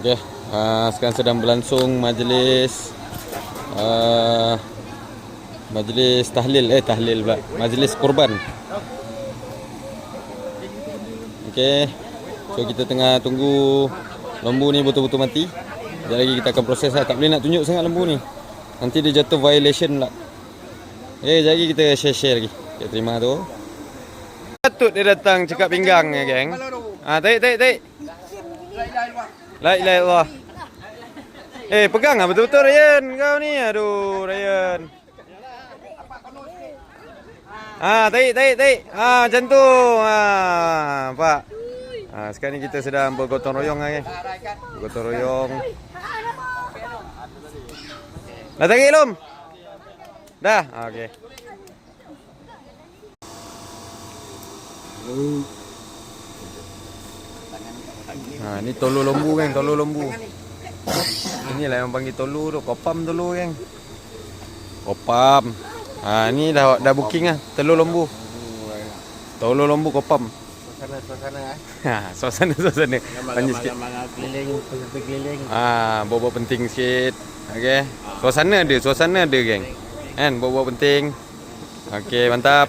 Okey, uh, sekarang sedang berlangsung majlis uh, majlis tahlil eh tahlil pula. Majlis kurban. Okey. So kita tengah tunggu lembu ni betul-betul mati. Sekejap lagi kita akan proses lah. Tak boleh nak tunjuk sangat lembu ni. Nanti dia jatuh violation pula. Eh, sekejap lagi kita share-share lagi. Okay, terima tu. Patut dia datang cekap pinggang ya, geng. Ah, tarik, tarik, tarik. La ilaha illallah. Eh, pegang ah betul-betul Ryan kau ni. Aduh, Ryan. Ah, tarik, tarik, tarik. Ah, macam tu. Ah, Pak. Ah, sekarang ni kita sedang bergotong royong ah, geng. Bergotong royong. Dah tarik belum? Dah. Ah, okey. Ha, ni tolu lembu kan, tolu lembu. Inilah yang panggil tolu tu, kopam tolu kan. Kopam. Ha, ni dah dah booking ah, telur lembu. Tolu lembu kopam. Suasana-suasana eh. Ha, suasana suasana. Panjang sikit. Keliling, keliling. Ah, bawa penting sikit. Okey. Suasana ada, suasana ada geng. Kan, bawa penting. Okey, mantap.